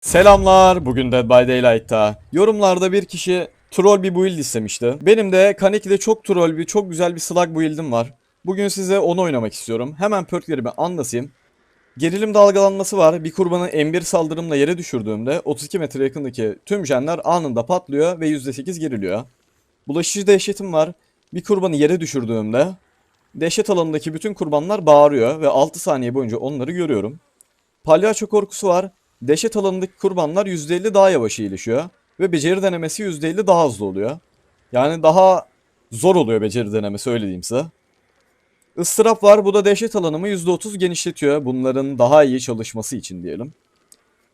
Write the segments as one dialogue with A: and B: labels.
A: Selamlar. Bugün Dead by Daylight'ta. Yorumlarda bir kişi troll bir build istemişti. Benim de Kaneki'de çok troll bir, çok güzel bir slug build'im var. Bugün size onu oynamak istiyorum. Hemen perklerimi anlatayım. Gerilim dalgalanması var. Bir kurbanı M1 saldırımla yere düşürdüğümde 32 metre yakındaki tüm jenler anında patlıyor ve %8 geriliyor. Bulaşıcı dehşetim var. Bir kurbanı yere düşürdüğümde dehşet alanındaki bütün kurbanlar bağırıyor ve 6 saniye boyunca onları görüyorum. Palyaço korkusu var. Dehşet alanındaki kurbanlar %50 daha yavaş iyileşiyor. Ve beceri denemesi %50 daha hızlı oluyor. Yani daha zor oluyor beceri denemesi öyle diyeyim size. Istırap var. Bu da dehşet alanımı %30 genişletiyor. Bunların daha iyi çalışması için diyelim.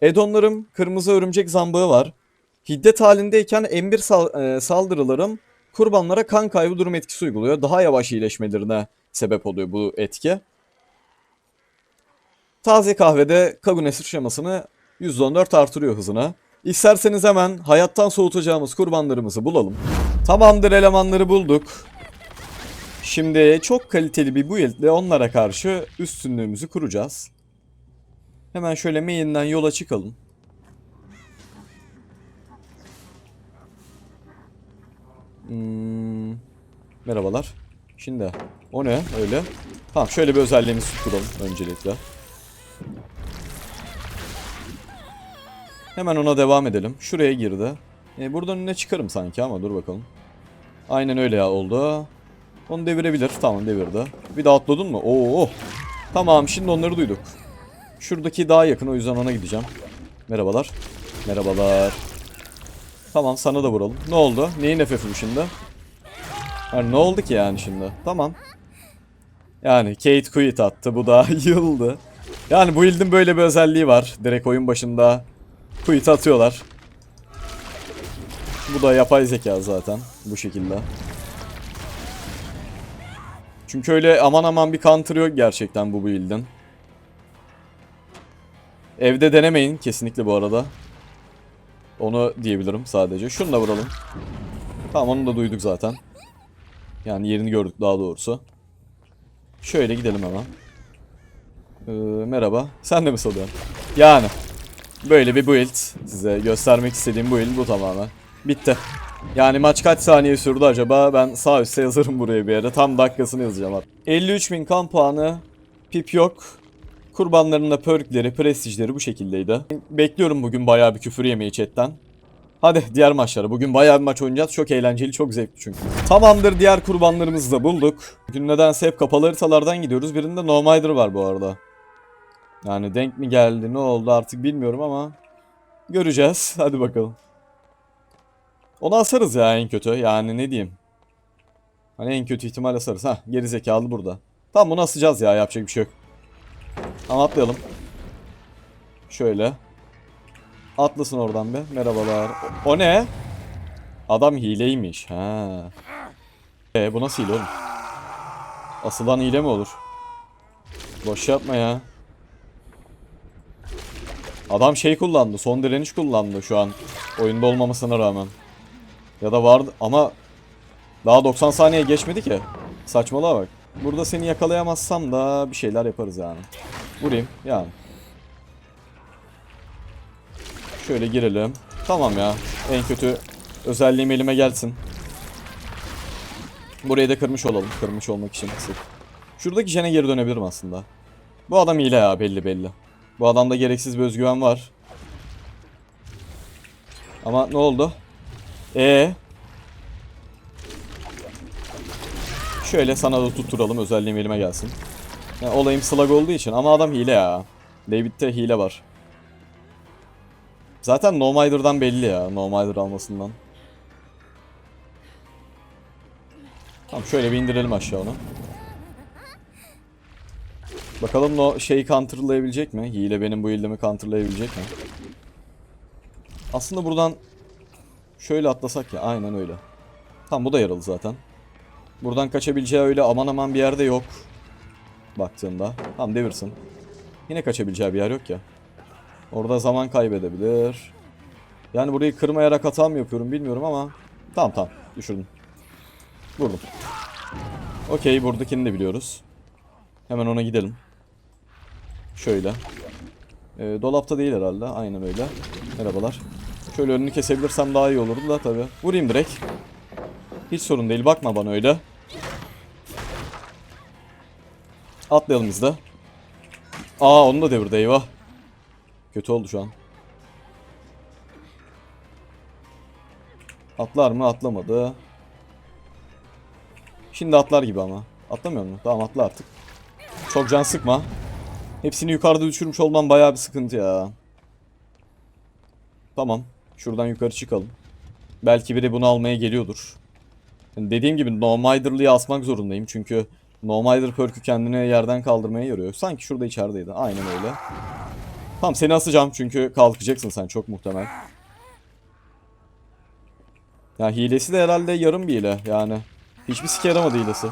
A: Edonlarım kırmızı örümcek zambağı var. Hiddet halindeyken M1 sal- e, saldırılarım kurbanlara kan kaybı durum etkisi uyguluyor. Daha yavaş iyileşmelerine sebep oluyor bu etki. Taze kahvede Kagune sıçramasını %14 artırıyor hızına. İsterseniz hemen hayattan soğutacağımız kurbanlarımızı bulalım. Tamamdır elemanları bulduk. Şimdi çok kaliteli bir build ile onlara karşı üstünlüğümüzü kuracağız. Hemen şöyle main'den yola çıkalım. Hmm, merhabalar. Şimdi o ne öyle? Tamam şöyle bir özelliğimizi tutturalım öncelikle. Hemen ona devam edelim. Şuraya girdi. E, buradan önüne çıkarım sanki ama dur bakalım. Aynen öyle ya oldu. Onu devirebilir. Tamam devirdi. Bir daha atladın mı? Oo. Tamam şimdi onları duyduk. Şuradaki daha yakın o yüzden ona gideceğim. Merhabalar. Merhabalar. Tamam sana da vuralım. Ne oldu? Neyin FF'i bu şimdi? Yani ne oldu ki yani şimdi? Tamam. Yani Kate quit attı. Bu da yıldı. Yani bu build'in böyle bir özelliği var. Direkt oyun başında quit atıyorlar. Bu da yapay zeka zaten. Bu şekilde. Çünkü öyle aman aman bir counter yok gerçekten bu build'in. Evde denemeyin kesinlikle bu arada. Onu diyebilirim sadece. Şunu da vuralım. Tamam onu da duyduk zaten. Yani yerini gördük daha doğrusu. Şöyle gidelim hemen. Ee, merhaba. Sen de mi salıyorsun? Yani. Böyle bir build. Size göstermek istediğim build bu tamamen. Bitti. Yani maç kaç saniye sürdü acaba? Ben sağ üstte yazarım buraya bir yere. Tam dakikasını yazacağım abi. 53.000 kan puanı. Pip yok. Kurbanların da perkleri, prestijleri bu şekildeydi. Bekliyorum bugün bayağı bir küfür yemeyi chatten. Hadi diğer maçlara. Bugün bayağı bir maç oynayacağız. Çok eğlenceli, çok zevkli çünkü. Tamamdır diğer kurbanlarımızı da bulduk. Bugün nedense hep kapalı haritalardan gidiyoruz. Birinde No Mider var bu arada. Yani denk mi geldi, ne oldu artık bilmiyorum ama göreceğiz. Hadi bakalım. Onu asarız ya en kötü. Yani ne diyeyim. Hani en kötü ihtimal asarız. Hah geri zekalı burada. Tamam bunu asacağız ya yapacak bir şey yok. Tamam atlayalım. Şöyle. Atlasın oradan be. Merhabalar. O, o ne? Adam hileymiş. Ha. E bu nasıl hile oğlum? Asılan hile mi olur? Boş yapma ya. Adam şey kullandı. Son direniş kullandı şu an. Oyunda olmamasına rağmen. Ya da vardı ama daha 90 saniye geçmedi ki. Saçmalığa bak. Burada seni yakalayamazsam da bir şeyler yaparız yani. Vurayım yani. Şöyle girelim. Tamam ya. En kötü özelliğim elime gelsin. Burayı da kırmış olalım. Kırmış olmak için. Şuradaki jene geri dönebilirim aslında. Bu adam hile ya belli belli. Bu adamda gereksiz bir özgüven var. Ama ne oldu? Ee. Şöyle sana da tutturalım özelliğim elime gelsin. Yani olayım slug olduğu için ama adam hile ya. David'de hile var. Zaten No Mider'dan belli ya. No Mider almasından. Tamam şöyle bir indirelim aşağı onu. Bakalım no şeyi counterlayabilecek mi? Hile benim bu build'imi counterlayabilecek mi? Aslında buradan şöyle atlasak ya. Aynen öyle. Tamam bu da yaralı zaten. Buradan kaçabileceği öyle aman aman bir yerde yok. Baktığında. Tamam devirsin. Yine kaçabileceği bir yer yok ya. Orada zaman kaybedebilir. Yani burayı kırmayarak hata mı yapıyorum bilmiyorum ama. Tamam tamam düşürdüm. Vurdum. Okey buradakini de biliyoruz. Hemen ona gidelim. Şöyle. Ee, dolapta değil herhalde. Aynen öyle. Merhabalar. Şöyle önünü kesebilirsem daha iyi olurdu da tabii. Vurayım direkt. Hiç sorun değil. Bakma bana öyle. Atlayalım biz de. Aa onu da devirdi eyvah. Kötü oldu şu an. Atlar mı? Atlamadı. Şimdi atlar gibi ama. Atlamıyor mu? Tamam atla artık. Çok can sıkma. Hepsini yukarıda düşürmüş olman bayağı bir sıkıntı ya. Tamam. Şuradan yukarı çıkalım. Belki biri bunu almaya geliyordur. Yani dediğim gibi No Mider'lıyı asmak zorundayım. Çünkü No Mider perk'ü kendine yerden kaldırmaya yarıyor. Sanki şurada içerideydi. Aynen öyle. Tamam seni asacağım çünkü kalkacaksın sen çok muhtemel. Ya hilesi de herhalde yarım bir hile yani. Hiçbir sike yaramadı hilesi.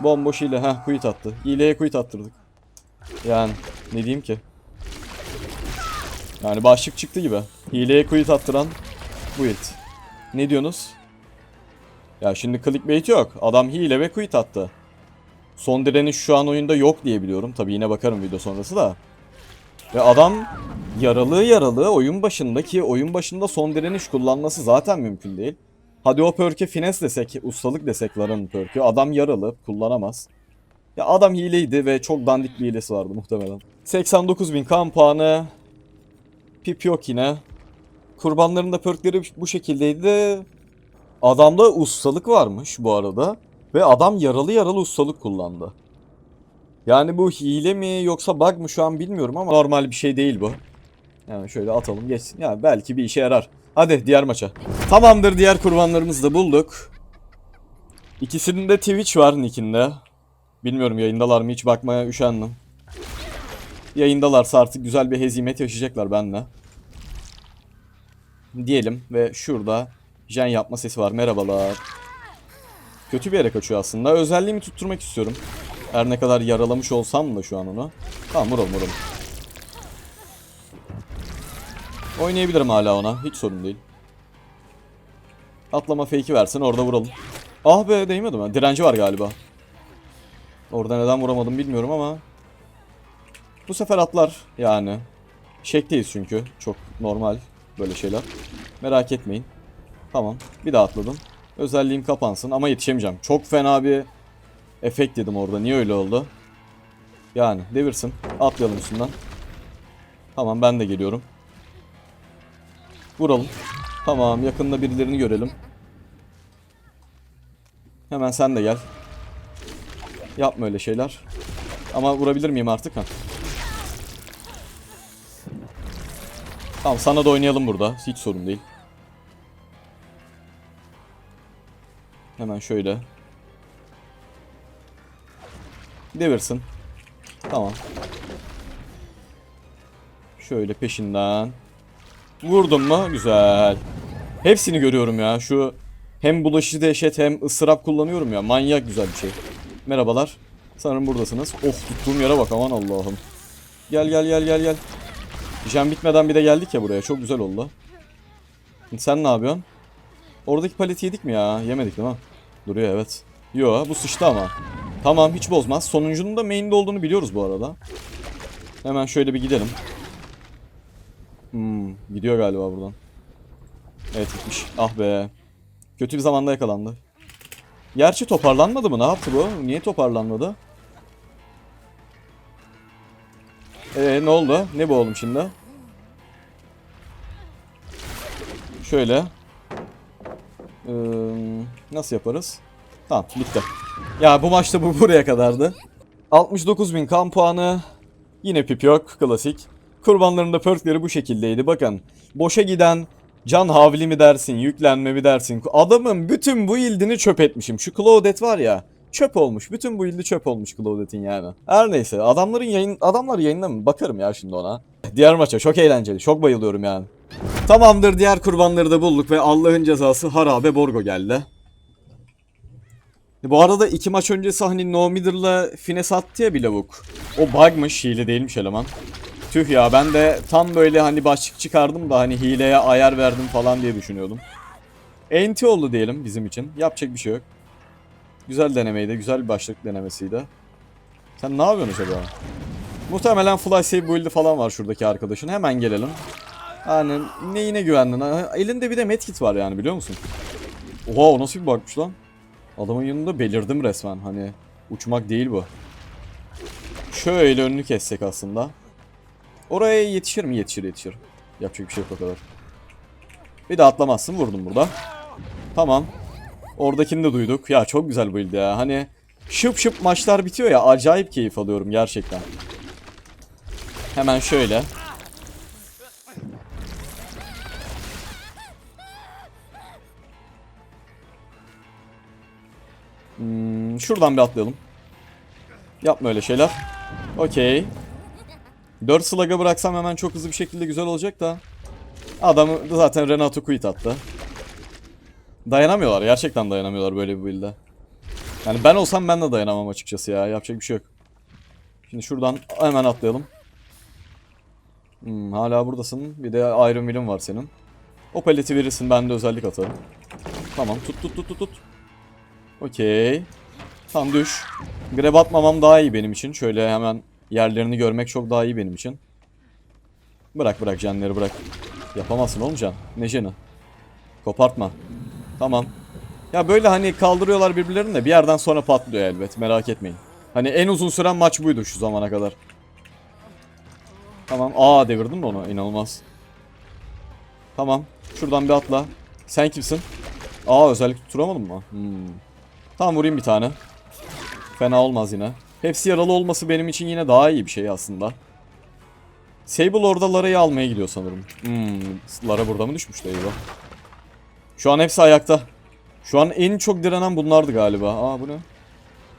A: Bomboş hile. Heh quit attı. Hileye quit attırdık. Yani ne diyeyim ki? Yani başlık çıktı gibi. Hileye quit attıran build. Ne diyorsunuz? Ya şimdi clickbait yok. Adam hile ve quit attı. Son direniş şu an oyunda yok diye biliyorum. Tabi yine bakarım video sonrası da. Ve adam yaralı yaralı oyun başındaki oyun başında son direniş kullanması zaten mümkün değil. Hadi o perk'e finesse desek, ustalık desek Lara'nın perk'ü. Adam yaralı, kullanamaz. Ya adam hileydi ve çok dandik bir hilesi vardı muhtemelen. 89.000 kan puanı. Pip yok yine. Kurbanların da perkleri bu şekildeydi. Adamda ustalık varmış bu arada. Ve adam yaralı yaralı ustalık kullandı. Yani bu hile mi yoksa bug mı şu an bilmiyorum ama normal bir şey değil bu. Yani şöyle atalım geçsin. Yani belki bir işe yarar. Hadi diğer maça. Tamamdır diğer kurbanlarımızı da bulduk. İkisinin de Twitch var nickinde. Bilmiyorum yayındalar mı hiç bakmaya üşendim. Yayındalarsa artık güzel bir hezimet yaşayacaklar benle. Diyelim ve şurada Jen yapma sesi var. Merhabalar. Kötü bir yere kaçıyor aslında. Özelliğimi tutturmak istiyorum. Her ne kadar yaralamış olsam da şu an onu. Tamam vuralım vuralım. Oynayabilirim hala ona. Hiç sorun değil. Atlama fake'i versin orada vuralım. Ah be değmedi mi? Direnci var galiba. Orada neden vuramadım bilmiyorum ama. Bu sefer atlar yani. Şekteyiz çünkü. Çok normal böyle şeyler. Merak etmeyin. Tamam. Bir daha atladım. Özelliğim kapansın ama yetişemeyeceğim. Çok fena bir efekt dedim orada. Niye öyle oldu? Yani devirsin. Atlayalım üstünden. Tamam ben de geliyorum. Vuralım. Tamam yakında birilerini görelim. Hemen sen de gel. Yapma öyle şeyler. Ama vurabilir miyim artık? Ha. Tamam sana da oynayalım burada. Hiç sorun değil. Hemen şöyle. Devirsin. Tamam. Şöyle peşinden. Vurdum mu? Güzel. Hepsini görüyorum ya. Şu hem bulaşıcı dehşet hem ısırap kullanıyorum ya. Manyak güzel bir şey. Merhabalar. Sanırım buradasınız. Of tuttuğum yere bak aman Allah'ım. Gel gel gel gel gel. Jen bitmeden bir de geldik ya buraya. Çok güzel oldu. Sen ne yapıyorsun? Oradaki paleti yedik mi ya? Yemedik değil mi? Duruyor evet. Yo bu sıçtı ama. Tamam hiç bozmaz. Sonuncunun da main'de olduğunu biliyoruz bu arada. Hemen şöyle bir gidelim. Hmm, gidiyor galiba buradan. Evet gitmiş. Ah be. Kötü bir zamanda yakalandı. Gerçi toparlanmadı mı? Ne yaptı bu? Niye toparlanmadı? Ee ne oldu? Ne bu oğlum şimdi? Şöyle. Ee, nasıl yaparız? Tamam bitti. Ya bu maçta bu buraya kadardı. 69.000 kan puanı. Yine pip yok. Klasik. Kurbanların da perkleri bu şekildeydi. Bakın. Boşa giden can havli mi dersin, yüklenme mi dersin. Adamın bütün bu ildini çöp etmişim. Şu Claudette var ya. Çöp olmuş. Bütün bu ildi çöp olmuş Claudette'in yani. Her neyse. Adamların yayın adamlar yayında mı? Bakarım ya şimdi ona. Diğer maça çok eğlenceli. Çok bayılıyorum yani. Tamamdır diğer kurbanları da bulduk ve Allah'ın cezası Harabe Borgo geldi. Bu arada iki maç öncesi hani No Middle'la Fines attı ya bir lavuk. O bug'mış hile değilmiş eleman. Tüh ya ben de tam böyle hani başlık çıkardım da hani hileye ayar verdim falan diye düşünüyordum. Enti oldu diyelim bizim için. Yapacak bir şey yok. Güzel denemeydi. Güzel bir başlık denemesiydi. Sen ne yapıyorsun acaba? Muhtemelen fly save build'i falan var şuradaki arkadaşın. Hemen gelelim. Yani neyine güvendin? Elinde bir de medkit var yani biliyor musun? Oha o nasıl bir bakmış lan? Adamın yanında belirdim resmen. Hani uçmak değil bu. Şöyle önünü kessek aslında. Oraya yetişir mi? Yetişir yetişir. Yapacak bir şey yok o kadar. Bir de atlamazsın vurdum burada. Tamam. Oradakini de duyduk. Ya çok güzel build ya. Hani şıp şıp maçlar bitiyor ya. Acayip keyif alıyorum gerçekten. Hemen şöyle. Hmm, şuradan bir atlayalım. Yapma öyle şeyler. Okey. 4 slug'a bıraksam hemen çok hızlı bir şekilde güzel olacak da. Adamı zaten Renato quit attı. Dayanamıyorlar. Gerçekten dayanamıyorlar böyle bir build'e. Yani ben olsam ben de dayanamam açıkçası ya. Yapacak bir şey yok. Şimdi şuradan hemen atlayalım. Hmm, hala buradasın. Bir de Iron Will'in var senin. O paleti verirsin ben de özellik atarım. Tamam tut tut tut tut tut. Okey. Tam düş. Grab atmamam daha iyi benim için. Şöyle hemen yerlerini görmek çok daha iyi benim için. Bırak bırak canları bırak. Yapamazsın oğlum can. Ne canı? Kopartma. Tamam. Ya böyle hani kaldırıyorlar birbirlerini de bir yerden sonra patlıyor elbet. Merak etmeyin. Hani en uzun süren maç buydu şu zamana kadar. Tamam. Aa devirdin mi onu? İnanılmaz. Tamam. Şuradan bir atla. Sen kimsin? Aa özellik tutturamadın mı? Hmm. Tamam vurayım bir tane. Fena olmaz yine. Hepsi yaralı olması benim için yine daha iyi bir şey aslında. Sable orada Lara'yı almaya gidiyor sanırım. Hmm, Lara burada mı düşmüştü eyvah. Şu an hepsi ayakta. Şu an en çok direnen bunlardı galiba. Aa bu ne?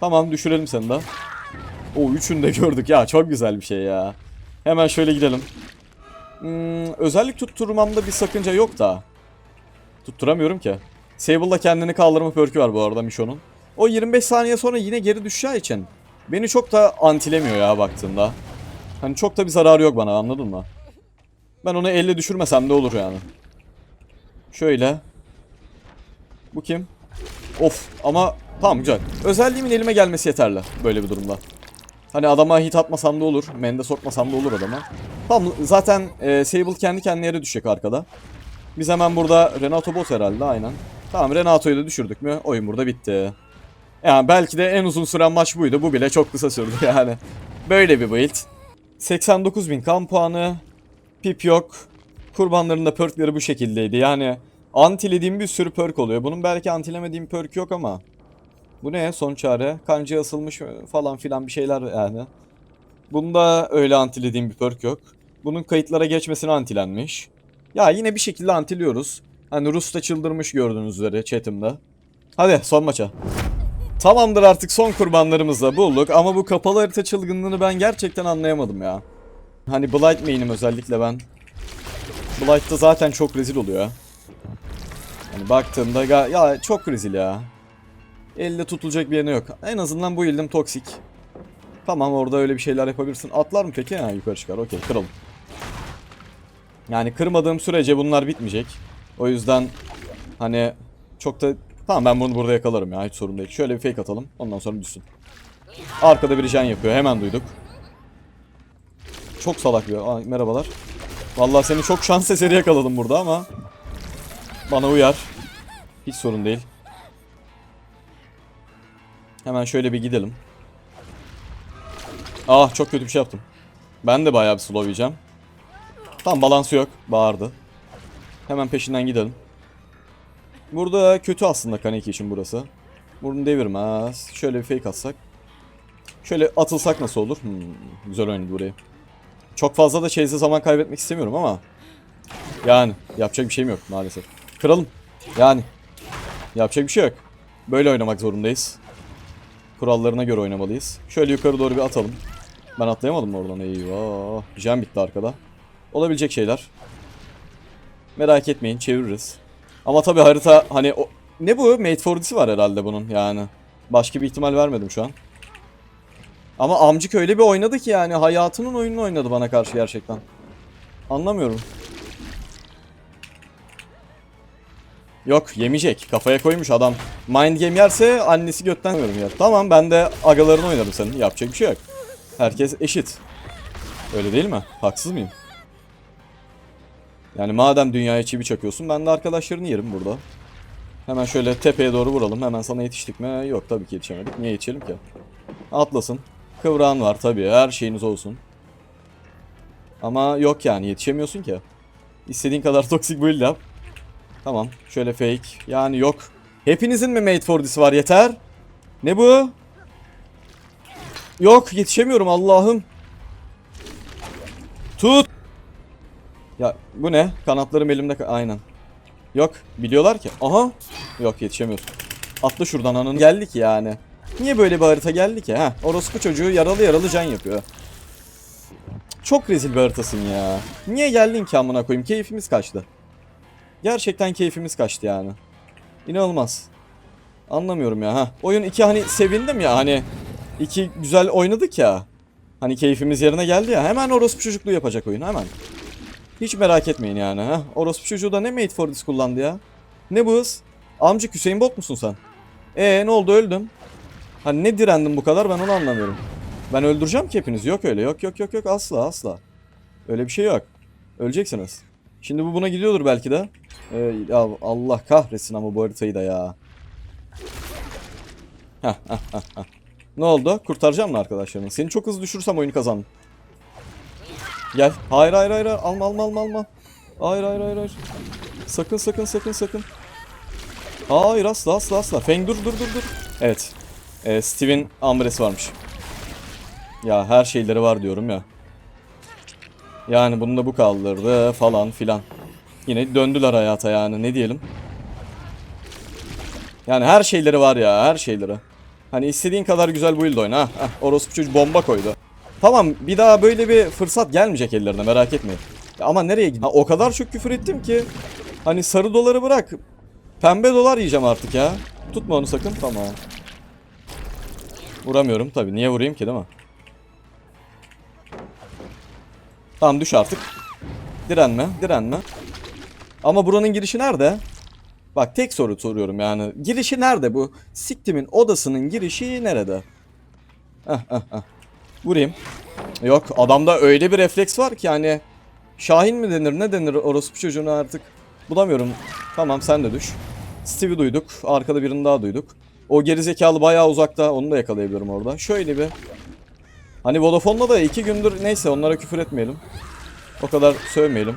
A: Tamam düşürelim seni de. O üçünü de gördük ya çok güzel bir şey ya. Hemen şöyle gidelim. Hmm, özellik tutturmamda bir sakınca yok da. Tutturamıyorum ki. Sable'da kendini kaldırma perkü var bu arada Michon'un. O 25 saniye sonra yine geri düşeceği için beni çok da antilemiyor ya baktığında. Hani çok da bir zararı yok bana anladın mı? Ben onu elle düşürmesem de olur yani. Şöyle. Bu kim? Of ama tamam güzel. Özelliğimin elime gelmesi yeterli böyle bir durumda. Hani adama hit atmasam da olur. Mende sokmasam da olur adama. Tamam zaten e, Sable kendi kendine yere düşecek arkada. Biz hemen burada Renato bot herhalde aynen. Tamam Renato'yu da düşürdük mü oyun burada bitti. Yani belki de en uzun süren maç buydu. Bu bile çok kısa sürdü yani. Böyle bir build. 89.000 kan puanı. Pip yok. Kurbanların da perkleri bu şekildeydi. Yani antilediğim bir sürü perk oluyor. Bunun belki antilemediğim perk yok ama. Bu ne? Son çare. Kancaya asılmış falan filan bir şeyler yani. Bunda öyle antilediğim bir perk yok. Bunun kayıtlara geçmesine antilenmiş. Ya yine bir şekilde antiliyoruz. Hani Rus da çıldırmış gördüğünüz üzere chatimde. Hadi son maça. Tamamdır artık son kurbanlarımızı da bulduk ama bu kapalı harita çılgınlığını ben gerçekten anlayamadım ya. Hani Blight main'im özellikle ben. Blight'ta zaten çok rezil oluyor. Hani baktığımda ya çok rezil ya. Elle tutulacak bir yerine yok. En azından bu ildim toksik. Tamam orada öyle bir şeyler yapabilirsin. Atlar mı peki? Ha yukarı çıkar. Okey kıralım. Yani kırmadığım sürece bunlar bitmeyecek. O yüzden hani çok da tamam ben bunu burada yakalarım ya hiç sorun değil. Şöyle bir fake atalım ondan sonra düşsün. Arkada bir jen yapıyor hemen duyduk. Çok salak bir. Aa, merhabalar. Vallahi seni çok şans eseri yakaladım burada ama bana uyar. Hiç sorun değil. Hemen şöyle bir gidelim. Ah çok kötü bir şey yaptım. Ben de bayağı bir slow yiyeceğim. Tam balansı yok. Bağırdı. Hemen peşinden gidelim. Burada kötü aslında Kaneki için burası. Bunu devirmez. Şöyle bir fake atsak. Şöyle atılsak nasıl olur? Hmm, güzel oynadı burayı. Çok fazla da chase'e zaman kaybetmek istemiyorum ama. Yani yapacak bir şeyim yok maalesef. Kıralım. Yani. Yapacak bir şey yok. Böyle oynamak zorundayız. Kurallarına göre oynamalıyız. Şöyle yukarı doğru bir atalım. Ben atlayamadım oradan? Eyvah. Jam bitti arkada. Olabilecek şeyler. Merak etmeyin çeviririz. Ama tabi harita hani o... Ne bu? Mate for var herhalde bunun yani. Başka bir ihtimal vermedim şu an. Ama amcık öyle bir oynadı ki yani hayatının oyununu oynadı bana karşı gerçekten. Anlamıyorum. Yok yemeyecek. Kafaya koymuş adam. Mind game yerse annesi götten ya. Tamam ben de agalarını oynadım senin. Yapacak bir şey yok. Herkes eşit. Öyle değil mi? Haksız mıyım? Yani madem dünyaya çivi çakıyorsun ben de arkadaşlarını yerim burada. Hemen şöyle tepeye doğru vuralım. Hemen sana yetiştik mi? Yok tabii ki yetişemedik. Niye yetişelim ki? Atlasın. Kıvrağın var tabii. Her şeyiniz olsun. Ama yok yani yetişemiyorsun ki. İstediğin kadar toksik build yap. Tamam. Şöyle fake. Yani yok. Hepinizin mi made for this var yeter? Ne bu? Yok yetişemiyorum Allah'ım. Tut. Ya bu ne? Kanatlarım elimde. Aynen. Yok. Biliyorlar ki. Aha. Yok yetişemiyorsun. Atla şuradan ananı. Geldik yani. Niye böyle bir harita geldi ki? Ha, orospu çocuğu yaralı yaralı can yapıyor. Çok rezil bir haritasın ya. Niye geldin ki amına koyayım? Keyfimiz kaçtı. Gerçekten keyfimiz kaçtı yani. İnanılmaz. Anlamıyorum ya ha. Oyun iki hani sevindim ya hani iki güzel oynadık ya. Hani keyfimiz yerine geldi ya. Hemen orospu çocukluğu yapacak oyun hemen. Hiç merak etmeyin yani ha. Orospu çocuğu da ne Made for this kullandı ya? Ne bu hız? Amcık Hüseyin Bolt musun sen? Ee ne oldu öldüm. Hani ne direndin bu kadar ben onu anlamıyorum. Ben öldüreceğim ki hepinizi. Yok öyle. Yok yok yok yok asla asla. Öyle bir şey yok. Öleceksiniz. Şimdi bu buna gidiyordur belki de. Ee, ya Allah kahretsin ama bu haritayı da ya. Heh, heh, heh, heh. Ne oldu? Kurtaracağım mı arkadaşlarını? Seni çok hızlı düşürsem oyunu kazandım. Gel. Hayır hayır hayır. Alma alma alma alma. Hayır hayır hayır hayır. Sakın sakın sakın sakın. Hayır asla asla asla. Feng dur dur dur dur. Evet. Ee, Steve'in ambresi varmış. Ya her şeyleri var diyorum ya. Yani bunu da bu kaldırdı falan filan. Yine döndüler hayata yani ne diyelim. Yani her şeyleri var ya her şeyleri. Hani istediğin kadar güzel build oyna. Ha, orospu çocuk bomba koydu. Tamam bir daha böyle bir fırsat gelmeyecek ellerine merak etmeyin. Ama nereye gidiyor? O kadar çok küfür ettim ki. Hani sarı doları bırak. Pembe dolar yiyeceğim artık ya. Tutma onu sakın. Tamam. Vuramıyorum tabii. Niye vurayım ki değil mi? Tamam düş artık. Direnme, direnme. Ama buranın girişi nerede? Bak tek soru soruyorum yani. Girişi nerede bu? Siktimin odasının girişi nerede? Heh, heh, heh. Vurayım. Yok adamda öyle bir refleks var ki yani. Şahin mi denir ne denir orospu çocuğunu artık. Bulamıyorum. Tamam sen de düş. Steve'i duyduk. Arkada birini daha duyduk. O gerizekalı bayağı uzakta. Onu da yakalayabiliyorum orada. Şöyle bir. Hani Vodafone'la da iki gündür neyse onlara küfür etmeyelim. O kadar sövmeyelim.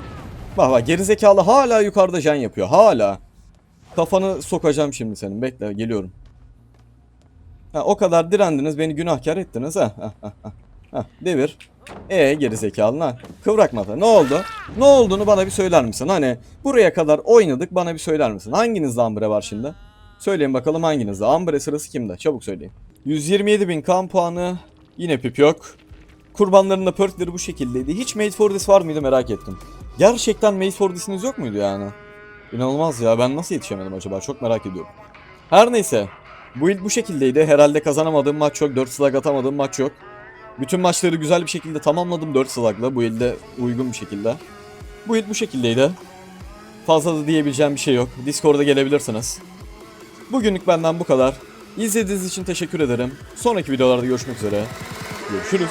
A: Bak bak gerizekalı hala yukarıda jen yapıyor. Hala. Kafanı sokacağım şimdi senin. Bekle geliyorum. Ha, o kadar direndiniz beni günahkar ettiniz ha. ha, ha, ha. Ha, devir. E geri zekalı lan. Kıvrak. Ne oldu? Ne olduğunu bana bir söyler misin? Hani buraya kadar oynadık bana bir söyler misin? Hanginizde Ambre var şimdi? Söyleyin bakalım hanginizde? Ambre sırası kimde? Çabuk söyleyin. 127 bin kan puanı. Yine pip yok. Kurbanların da perkleri bu şekildeydi. Hiç Made for this var mıydı merak ettim. Gerçekten Made for this'iniz yok muydu yani? İnanılmaz ya ben nasıl yetişemedim acaba çok merak ediyorum. Her neyse. Bu ilk bu şekildeydi. Herhalde kazanamadığım maç yok. 4 slag atamadığım maç yok. Bütün maçları güzel bir şekilde tamamladım 4 slagla. Bu ilde uygun bir şekilde. Bu ilk bu şekildeydi. Fazla da diyebileceğim bir şey yok. Discord'a gelebilirsiniz. Bugünlük benden bu kadar. İzlediğiniz için teşekkür ederim. Sonraki videolarda görüşmek üzere. Görüşürüz.